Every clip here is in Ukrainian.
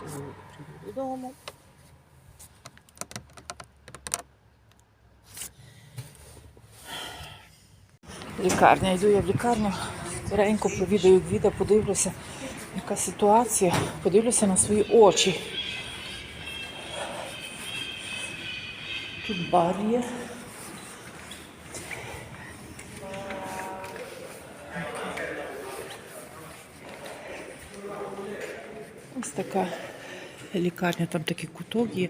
прийду додому. Лікарня, йду я в лікарню, скоренько провідаю гвіда, подивлюся, яка ситуація, подивлюся на свої очі. Тут бар є. Ось така лікарня, там такий куток є.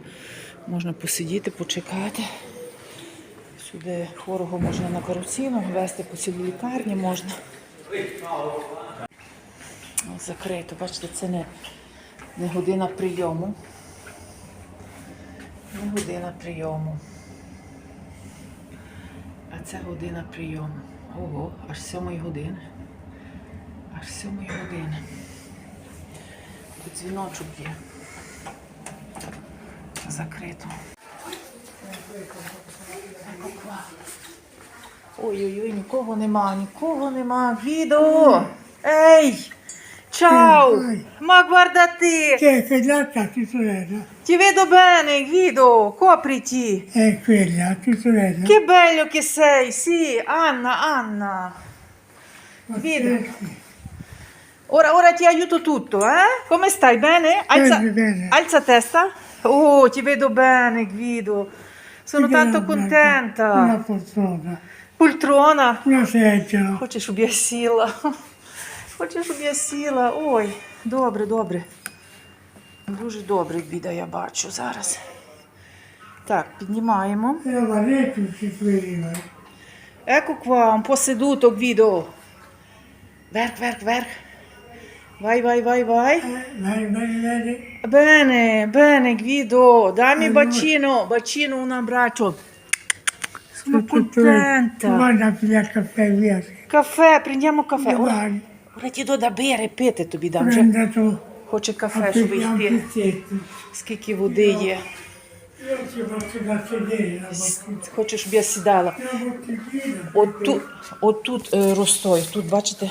Можна посидіти, почекати. Сюди хворого можна на каруцину, вести по цілій лікарні можна. Закрито, бачите, це не, не година прийому. Не година прийому. А це година прийому. Ого, аж сьомої години. Аж сьомої години. Тут дзвіночок є. Закрито. Ой-ой-ой, нікого нема, нікого нема. Гвідо! Ей! Ciao! Ой. Ma guarda te! Che è quella tua sorella? Ti vedo bene, Guido! Copriti! È quella tua sorella? Che bello che sei! Sì, Anna, Anna! Guido! Ora, ora ti aiuto tutto, eh? Come stai? Bene? Alza, Bene, bene. alza testa. Oh, ti vedo bene, Guido. Sono tanto Una contenta. poltrona, Poltrona. una seggiola. Хоче, щоб я сіла. Хоче, щоб я сіла. Ой, добре, добре. Дуже добре, біда, я бачу зараз. Так, піднімаємо. E la rete si queriva. Ecco qua, un po' seduto, Vai, vai, vai, vai. Vai, vai, vai. Bene, bene, Guido. Dammi bacino, bacino, un abbraccio. Sono contenta. Guarda, figlia il caffè, via. Caffè, prendiamo caffè. Ora, ora ti do da bere, pete тобі дам. Вже tu. хоче кафе, щоб йти. Скільки води є. Io ci posso da sedere la bottiglietta. Хоче, щоб я сідала. La bottiglietta. От тут, е, розстой. Тут, бачите,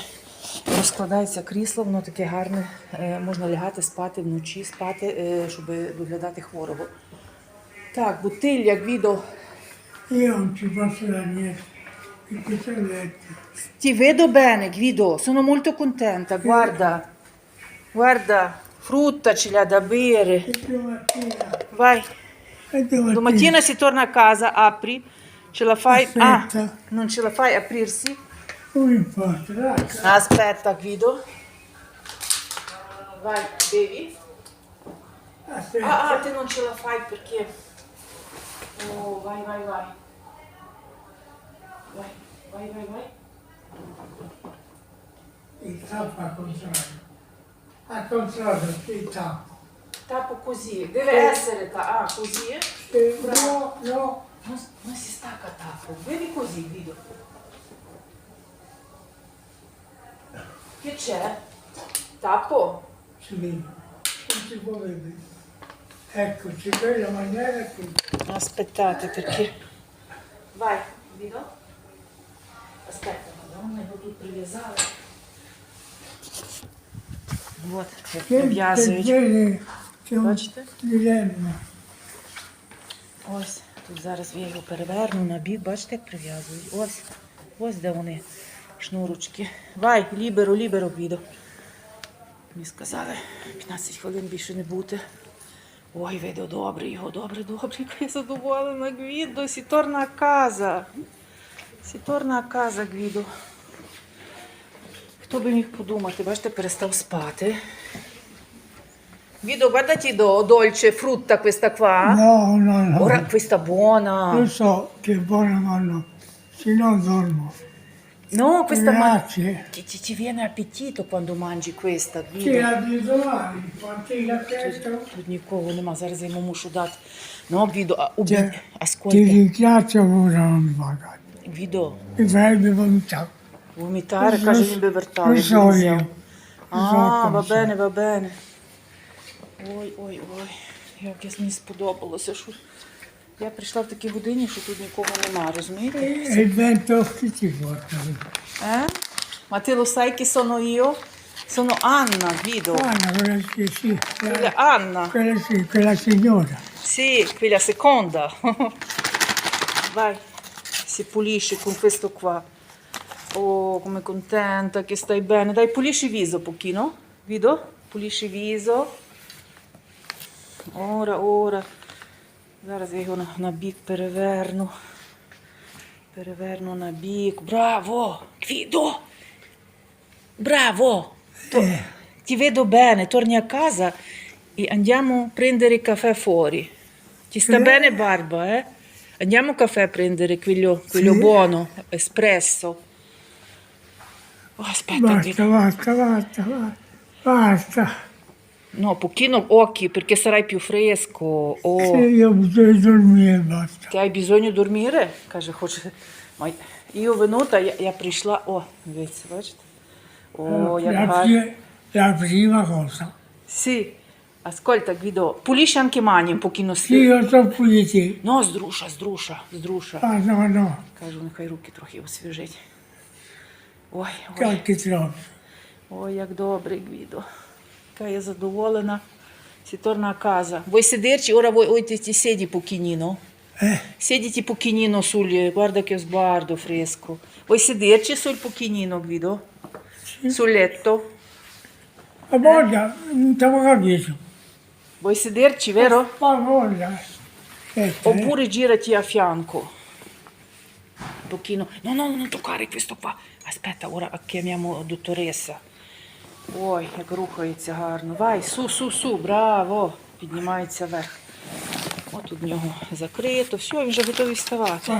розкладається крісло, воно таке гарне. Е, можна лягати, спати вночі, спати, е, щоб доглядати хворого. Так. Ti vedo bene, Guido, sono molto contenta. Guarda, guarda, frutta ce l'ha da bere. E domattina. Vai, E domattina. domattina si torna a casa, apri, ce la fai. Ah, non ce la fai aprirsi? Non importa, dai. Aspetta, Guido. Vai, bevi. Aspetta. Ah, ah, te non ce la fai perché... Oh, vai, vai, vai. Vai, vai, vai, vai. Il tappo al contrario. Al contrario, il tappo. Tappo così, deve essere... ta- Ah, così? E no, no. Non, non si stacca tappo, bevi così, Guido. Che c'è? Tappo? Si vede. Non si può vedere. Eccoci, quella maniera qui. Aspettate perché... Vai, Guido. Aspetta, madonna, devo тут привязала. Вот, як Che прив'язують. un Бачите? dilemma. Ось, тут зараз я його переверну на бік, бачите, як прив'язують. Ось, ось де вони, шнурочки. Вай, ліберо, ліберо, Гвідо. Мені сказали, 15 хвилин більше не бути. Ой, видно, добре, його добре, добре, я задоволена, Гвідо, сіторна каза. Сіторна каза, Гвідо. Хто би міг подумати, бачите, перестав спати. Guido, guardati do, dolce frutta questa qua. No, no, no. Ora questa buona. Lo so che buona, ma no. Se no dormo. No, questa ma... Grazie. ti, ti- ti viene appetito quando mangi questa, Che Guido. domani, quanti la testa. Тут нікого нема, зараз я йому мушу дати. Ну, Гвідо, а, убі... Ti Ascolta, ringrazio ora non pagare. Гвідо, Mi farebbe vomitato. vomitare, каже, so- він би вертав. lo so io. А, come bene, va bene. Ой, ой, ой, як я мені сподобалося, що я прийшла в такій годині, що тут нікого нема, розумієте? E il vento che ti porta? Eh? Ma te lo sai che sono io? Sono Anna, Guido. Ah, no, quella sì, sì, Quella quella, Anna. quella sì, quella signora. Sì, quella seconda. Vai, si pulisce con questo qua. Oh, come contenta che stai bene. Dai, pulisci viso un pochino. Guido, pulisci viso. Ora, ora. Зараз я його на, на бік переверну. Переверну на бік. Браво! Guido! Bravo! To- Eh, ti vedo bene, torni a casa e andiamo a prendere caffè fuori. Ti sta Eh. bene Barba, eh? Andiamo a caffè a prendere quello, quello Sì. buono, espresso. Oh, aspetta, basta, Guido. basta, basta, basta, basta. No, pochino occhi perché sarai più fresco. Sì, Oh, io bisogna dormire e basta. ti hai bisogno di dormire? Каже, хоче. Ma io venuta, я, я прийшла. О, дивіться, бачите? О, як la, гарно. la prima cosa. Sì, ascolta Guido, pulisci anche mani un pochino. Sì, io sto puliti. No, здруша, здруша, здруша. Ah, no, no, Кажу, нехай руки трохи освіжить. Ой, ой, qualche troppo. ой, як добре, Гвідо. Яка я задоволена. Si torna a casa. Vuoi sederci? Ora voi, voi ti, ti siedi pochino? Eh, Siediti pochino sul... Guarda che sguardo fresco. Vuoi sederci sul pochino, Guido? Sul letto? a voglia, non ti avevo capito. Vuoi sederci, vero? Ma voglia. Aspetta, eh. Oppure girati a fianco. Un pochino. No, no, non toccare questo qua. Aspetta, ora chiamiamo dottoressa. Ой, як рухається гарно. Вай, су, су, су, браво. Піднімається вверх. От у нього закрито. Все, він вже готовий вставати.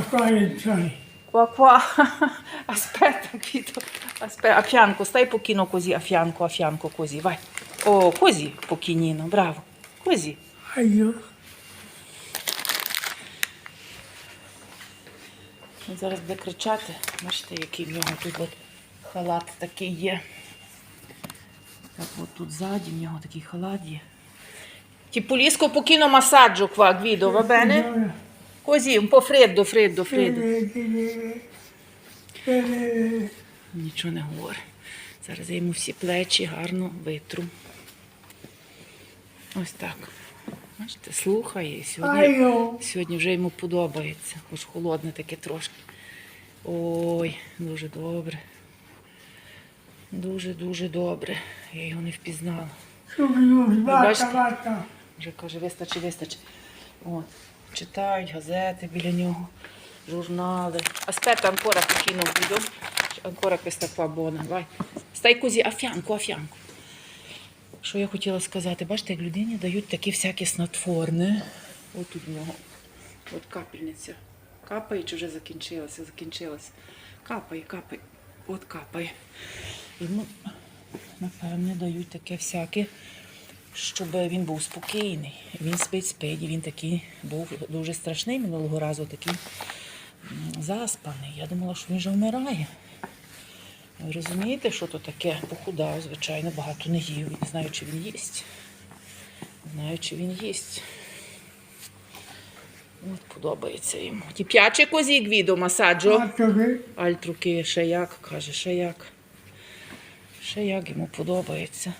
Fianco, stai un pochino così, a fianco, a fianco, così, vai. Oh, così, pochino, bravo. Così. Ah, io. Він зараз буде кричати. Бачите, який в нього тут от халат такий є. Так от тут ззаді в нього такий халат є. Ti pulisco un pochino massaggio qua, Guido, va bene? Così, un po' freddo, freddo, freddo. Нічого не говорить. Зараз я йому всі плечі гарно витру. Ось так. Бачите, слухає. І сьогодні, сьогодні вже йому подобається. Хоч холодне таке трошки. Ой, дуже добре. Дуже-дуже добре. Я його не впізнала. Basta. basta. Вже каже, вистачить, вистачить. От. Читають газети біля нього, журнали. Guido. Ancora questa qua buona. Vai. Stai così, a fianco, a fianco. Що я хотіла сказати? Бачите, як людині дають такі всякі снотворне. От тут в нього. От капельниця. Капає чи вже закінчилася? Закінчилася. Капає, капає. От капає. Йому, напевне, дають таке всяке щоб він був спокійний. Він спить, спить, і він такий був дуже страшний минулого разу, такий заспаний. Я думала, що він вже вмирає. Ви розумієте, що то таке? Похудав, звичайно, багато не їв. Не знаю, чи він їсть. Не знаю, чи він їсть. От подобається йому. Ті п'яче козі гвідо масаджо. Альтруки, ще як, каже, ще як. Ще як йому подобається.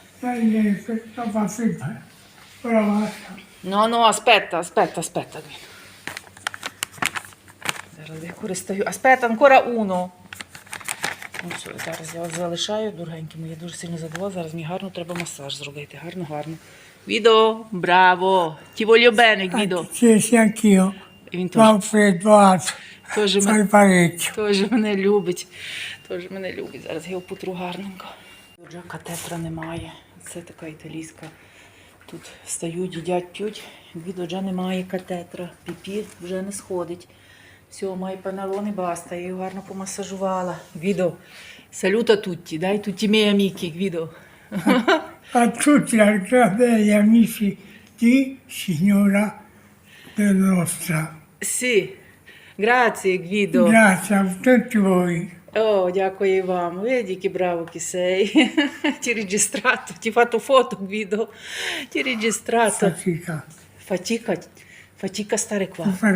no, aspetta, aspetta, aspetta. Guido. Зараз я користаю. Aspetta, ancora uno. Ну, все, зараз я вас залишаю, дорогенькими. Я дуже сильно задоволена. Зараз мені гарно треба масаж зробити. Гарно, гарно. Guido, браво! Guido. Sì, sì, anch'io. Він теж мене любить. Теж мене любить. Зараз я його потру гарненько. Вже катетра немає. Це така італійська. Тут стають, їдять, п'ють. Гвідо вже немає катетра. Піпі вже не сходить. Все, має панелони баста. Я його гарно помасажувала. Гвідо, салюта тутті, дай тутті мій аміки, Гвідо. A tutti gli amici di signora nostra. Сі. Граzie, Гвідо. Grazie a tutti voi. Oh, дякую вам. Bravo che sei. ti ho registrato, ti ho fatto foto, Guido. Ti ho registrato. Fatica. Фатіка, фатіка стare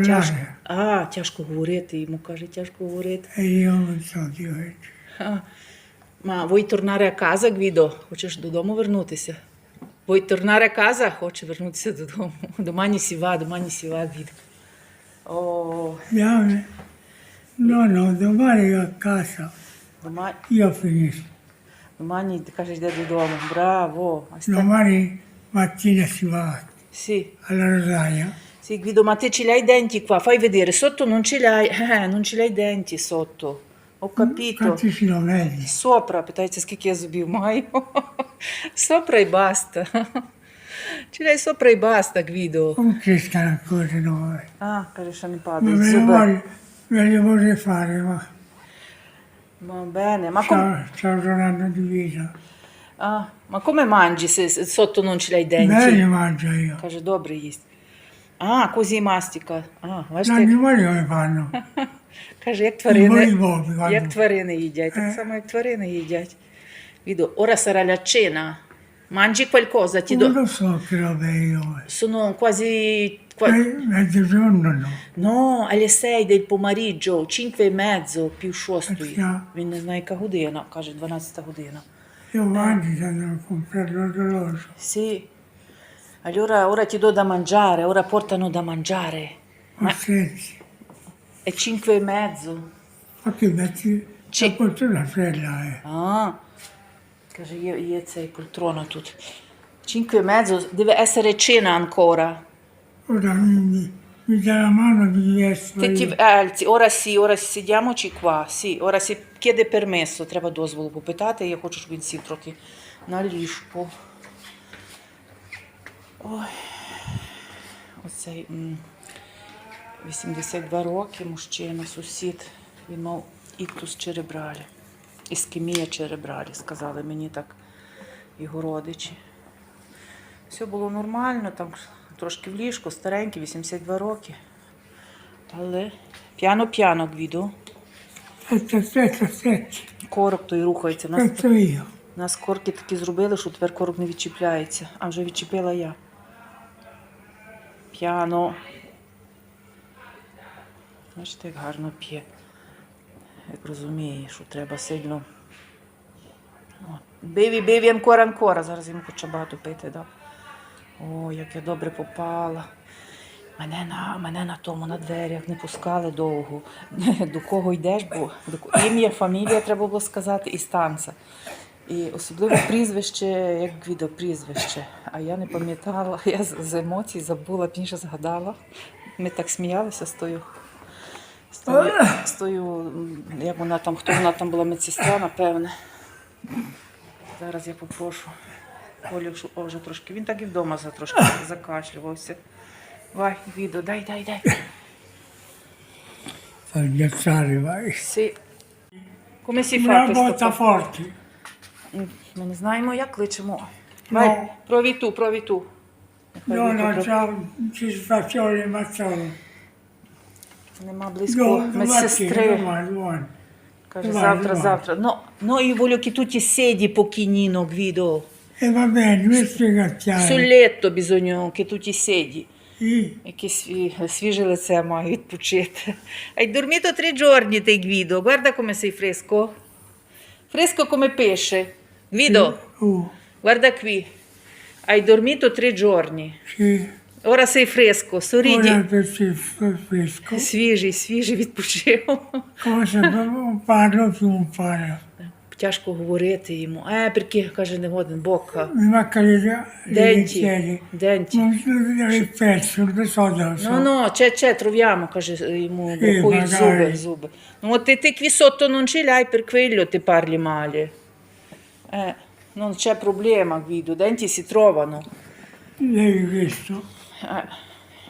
Тяжко. А, тяжко говорити. Йому каже, тяжко говорити. E io non so di questo. А, Ma vuoi a casa, Guido? Хочеш додому вернутися? Tornare a casa? Хоче вернутися додому. Домані сі va, домані сі va, Guido. О, Andiamo. No, no, domani io a casa. домані, Io finisco. домані ти кажеш, йде додому. Браво. А ста- Domani mattina si va Sì, alla rosaia. sì, Guido, ma te ce l'hai i denti qua? Fai vedere, sotto non ce l'hai, eh, non ce l'hai i denti sotto. Ho capito. Quanti sono mezzi? Сопра, питається, скільки я зубів маю. Сопра і баста. Чи лей сопра і баста, Гвідо. Non crescano ancora noi. А, каже, що не Ma падають me le зуби. voglio, le vorrei fare, ma Va bene, ma, com- c'ho, c'ho un anno di vita. а, ma come mangi se, sotto non ce l'hai i denti? Meglio mangio io. Каже, добре їсть. А, così mastica. А, бачите, come fanno? каже, як тварини, як тварини їдять, так Е. само, як тварини їдять. Sarà la cena. Mangi qualcosa, ti do... Non lo so che roba è io. Sono quasi... Qua... Eh, mezzogiorno no. No, alle 6 del pomeriggio, 5 e mezzo, più 6. Він не знає, яка година, каже, 12 година. Io eh. mangio, eh. andrò a comprare l'orologio. Sì. Allora ora ti do da mangiare, ora portano da mangiare. Ma... È 5 e mezzo. Ma che metti... C'è... La porta la fredda, eh. Ah. Каже, є, є цей польтрона тут. 5 e mezzo, deve essere cena ancora. Ora mi, mi, mi dà la mano di diverso. Che ti alzi, ora sì, ora sediamoci qua. Sì, ora si chiede permesso, треба дозволу попитати. Я хочу, щоб він сів трохи на ліжку. Ой. Оцей 82 роки, мужчина, сусід. Він мав іктус черебралі. Іскемія черебралі, сказали мені так його родичі. Все було нормально, там трошки в ліжку, старенький, 82 роки. Але п'яно-п'яно aspetta. Корок той рухається. У нас, нас корки такі зробили, що тепер корок не відчіпляється. А вже відчепила я. П'яно. Бачите, як гарно п'є. Як розуміє, що треба сильно. Биві, биві, анкора, анкора. Зараз йому хоче багато пити, да. О, як я добре попала. Мене на, мене на тому на дверях не пускали довго. До кого йдеш, бо до ім'я, фамілія треба було сказати і станція. І особливо прізвище, як Гвідо, прізвище. А я не пам'ятала, я з емоцій забула, пізніше згадала. Ми так сміялися з тою, з тою, з тою, м, як вона там, хто вона там була медсестра, напевне. Зараз я попрошу Олю, о, вже трошки. Він так і вдома за трошки закашлювався. Guido, dai, dai, dai. Fa ghiacciare, vai. Sì. Come si fa questo? forte. Ми не знаємо, як кличемо. Vai, No. provi tu, provi tu. Нехай No, Віка no, пров- c'ho soddisfazione mazzone. Нема близько медсестри. Каже, завтра-завтра. No, no, io voglio che tu ti siedi pochino, E va bene, non spiegare. Sul letto bisogna che tu ti siedi. Sì, Яке сві- свіже лице маю відпочити. Hai dormito tre giorni te Guido, guarda come sei fresco. Fresco come pesce. Guido, oh, guarda qui. Hai dormito tre giorni. sì. Ora sei fresco, sorridi. Ora che fresco. Свіжий, свіжий відпочив. Cosa non parlo più non parlo. Тяжко говорити йому. Е, перки, каже, не годен, бока. Mi manca le, le Денті. dentiere. Денті. Non sono non so da so. Ну, ну, c'è, c'è, каже йому, бракують magari. зуби. Ну, от ти, ти qui non ce l'hai, per quello ti parli male. Eh, non c'è problema, Guido, denti si trovano. Lei visto? Eh,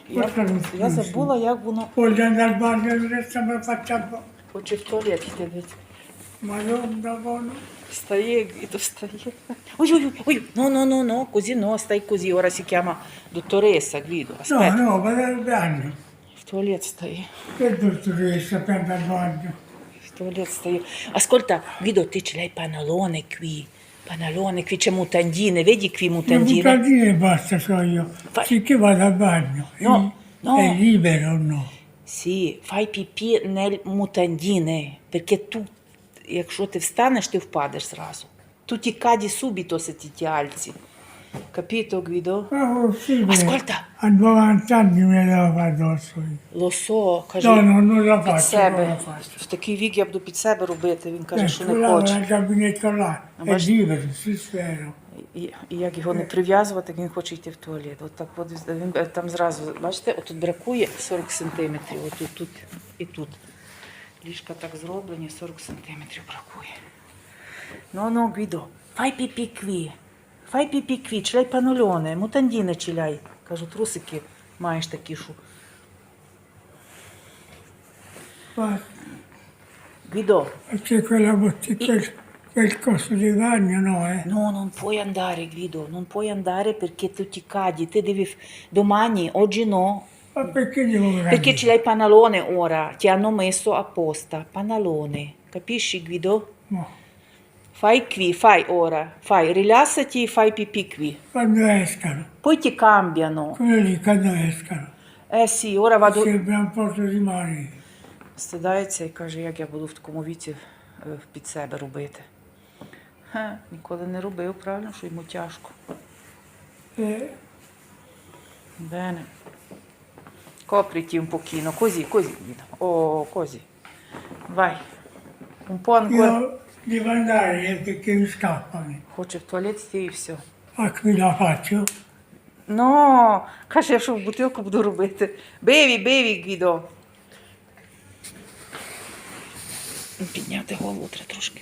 я, я забула, як воно. Voglio andare al bagno, adesso mi. Хоче в туалет йти. Madonna, buono. Встає, Guido, встає. Ой, ой, ой, ой, no, no, no, no, così no, stai così, ora si chiama dottoressa, Guido, No, aspetta, no, vado al bagno. в туалет стає. Che dottoressa per andare bagno? В туалет стою. Ascolta, Guido, te ce l'hai panalone qui. Panalone, qui c'è mutandine, vedi qui mutandine? Le mutandine? basta so io. Fa- Finché vado al bagno. No, no. È libero o no? Sì, fai pipì nel mutandine, perché tu якщо ти встанеш, ти впадеш зразу. Тут і каді subito se ti ti alzi. Capito, Guido? Ma possibile. Ascolta. A 90 anni me la fa addosso. Lo so, каже, No, no, non la faccio, non la faccio. В такий вік я буду під себе робити. Він каже, що не хоче. nel gabinetto là, è basta- libero, si spero. І, і як його не прив'язувати, він хоче йти в туалет. От так от він е, там зразу, бачите, отут бракує 40 сантиметрів, отут тут і тут. Ліжка так зроблені, 40 сантиметрів бракує. Ну, ну, Гвідо, фай піпі кві. Фай піпі кві, чиляй панульоне, мутандіне чиляй. Кажу, трусики маєш такі, що. Ma Гвідо, c'è quella bottiglia, quel, quel coso di bagno, no, eh? No, non puoi andare, Guido, non puoi andare perché tu ti cadi. Te devi. f- Domani, oggi no. Ma perché devo Perché prendere? ce l'hai panalone ora. Ti hanno messo apposta. Panalone. Capisci, Guido? No. Fai qui, fai ora. Fai, rilassati e fai pipì qui. Quando escano, Poi ti cambiano. quello lì, quando escano, Eh sì, ora vado. sembra un posto di mare. Стидається і каже, як я буду в такому віці е, під себе робити. Ха, ніколи не робив, правильно, що йому тяжко. Eh, Bene. Copriti un pochino, così, così. Oh, così. Vai. Un po' ancora. io devo andare eh, perché mi scappano. Хоче в туалет йти і все. La faccio? Ну, каже, я що в бутилку буду робити. Бейві, бейві, Гвідо. Підняти голову треба трошки.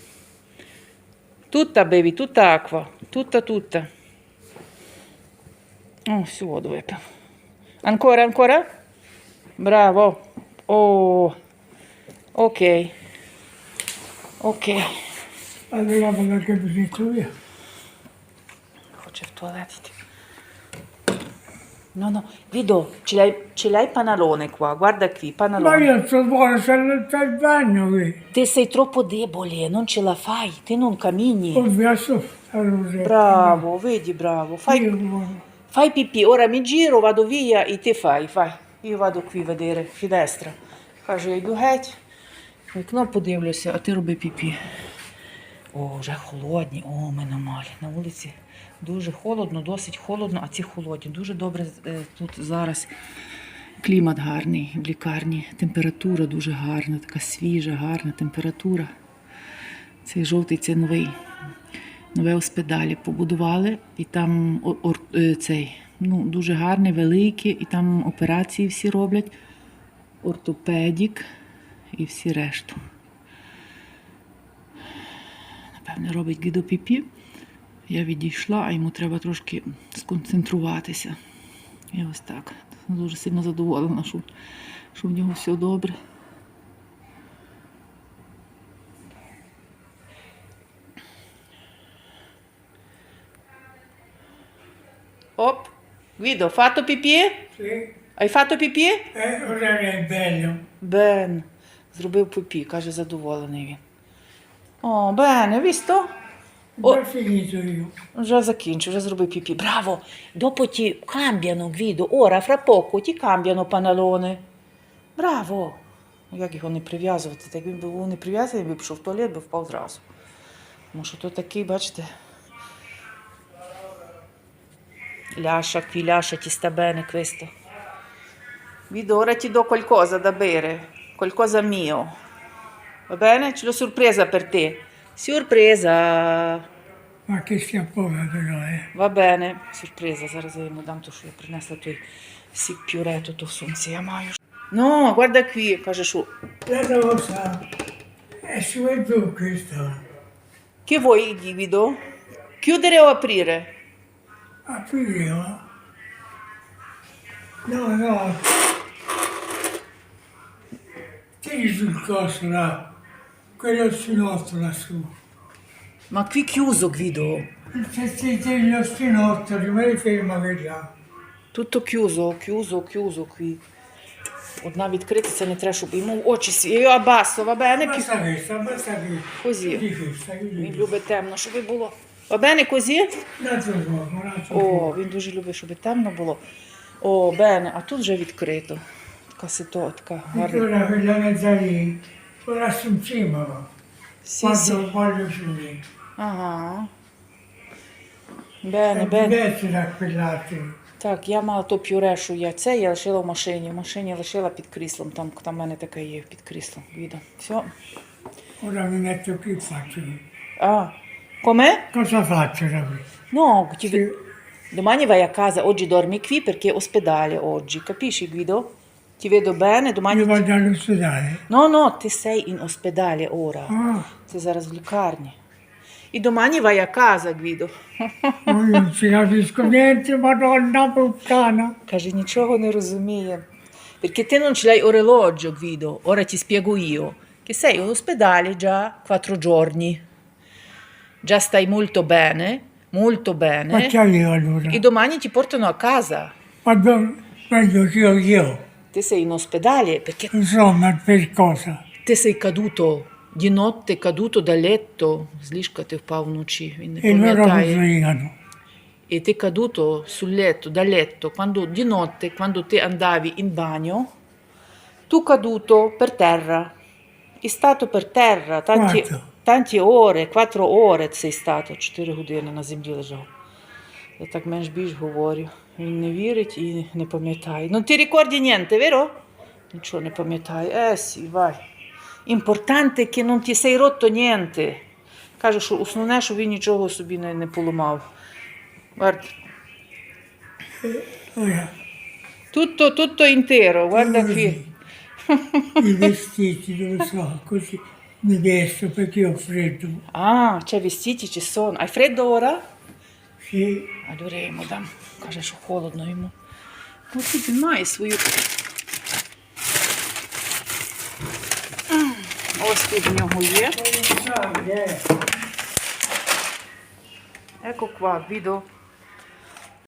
Тутта, бейві, тутта аква. Тутта, тутта. О, всю воду випив. Анкора, анкора? Браво. О, окей. Окей. Che mi dico io. Хоче в туалет. No, no, Guido, ce l'hai, ce l'hai panalone qua, guarda qui, Ma panalone. io sto buono, c'è il bagno qui. Te sei troppo debole, non ce la fai, te non cammini. Associo Rosetta. Bravo, vedi, bravo. Fai, Io fai pipì, ora mi giro, vado via e te fai, fai. Io vado qui a vedere, finestra. Каже, я йду геть, вікно подивлюся, а ти роби піпі. О, вже холодні, о, ми на малі. На вулиці дуже холодно, досить холодно, а ці холодні. Дуже добре е, тут зараз клімат гарний в лікарні. Температура дуже гарна, така свіжа, гарна температура. Цей жовтий це новий. Нове оспедалі побудували, і там ор- е, цей, ну, дуже гарний, великий, і там операції всі роблять. Ортопедік і всі решту. Напевне, робить гідопіпі. Я відійшла, а йому треба трошки сконцентруватися. І ось так. Дуже сильно задоволена, що, що в нього все добре. Оп, Guido, fatto pipì? Sì. Hai fatto pipì? Eh, ora è bello. Бен, зробив пипі, каже, задоволений він. О, Бен, hai visto? Ho già finito io. Вже закінчив, вже зробив піпі. Браво! Dopo ti cambiano, Guido. Ora, fra poco, ti cambiano panalone. Браво! Як його не прив'язувати? Так він би був не прив'язаний, він би пішов в туалет, би впав зразу. Тому що то такий, бачите. Bene questo. Guido, ora ti do qualcosa da bere, qualcosa mio. Va bene? C'è la sorpresa per te. Sorpresa! Ma che schiappone però, eh. Va bene, сюрприза. Зараз я йому дам то, що я принесла той сік пюре, то то сумці я маю. Ну, guarda qui, каже, що La rosa è su e giù questa. Che vuoi, Guido? Chiudere o aprire? Aprilo. No, no. Tieni sul coso là. Quello stinotto lassù. Ma qui chiuso, Guido. Se tieni lo stinotto, rimani ferma là. Tutto chiuso, chiuso, chiuso qui. Одна відкрита, це не треба, щоб йому очі сві. Io abbasso, va bene? Più... Basta questa, basta che. Così. Di questa, che Він любить темно, щоб було. Un altro О, він дуже любить, щоб темно було. О, бене, а тут вже відкрито. Така сито, така гарна. Sì. quando voglio finire. Ага. Бене, бене. da quell'altro. Так, я мала то пюре, що я це, я лишила в машині. В машині лишила під кріслом. Там, там в мене таке є під кріслом. Віда. Все. Ora mi metto qui e faccio. А. Come? Cosa faccio da qui? No, ti... Sì. domani vai a casa, oggi dormi qui perché è ospedale oggi, capisci Guido? Ti vedo bene, domani... Io vado all'ospedale. No, no, ti sei in ospedale ora. Ah, Ти зараз в лікарні. І domani vai a casa, Guido. io non ci capisco niente, madonna puttana. Каже, нічого не розуміє. Perché te non ce l'hai orologio, Guido. Ora ti spiego io. Che sei in ospedale già quattro giorni. Già stai molto bene, molto bene. Faccio io allora. E domani ti portano a casa. Quando vengo io, io. Te sei in ospedale perché Insomma, per cosa? ти sei caduto di notte, caduto da letto. Ліжка ти впав вночі. Він не E пам'ятає. e ti è caduto sul letto, da letto, quando di notte, quando te andavi in bagno, tu caduto per terra. È stato per terra tanti, tanti ore, quattro ore sei stato, чотири години на землі лежав. Я так менш більш говорю. Він не вірить і не пам'ятає. Non ti ricordi niente, vero? Нічого не пам'ятає. Е, сі, vai. Importante che non ti sei rotto niente. Каже, що основне, що він нічого собі не, не поламав. Guarda, tutto, tutto intero, guarda qui. i vestiti dove sono, così mi vesto perché ho freddo. Ah, c'è vestiti, ci sono. Hai freddo ora? Sì, Allora йому дам. Каже, що холодно йому. Ну, тут він має свою. Ось тут в нього є. non sai,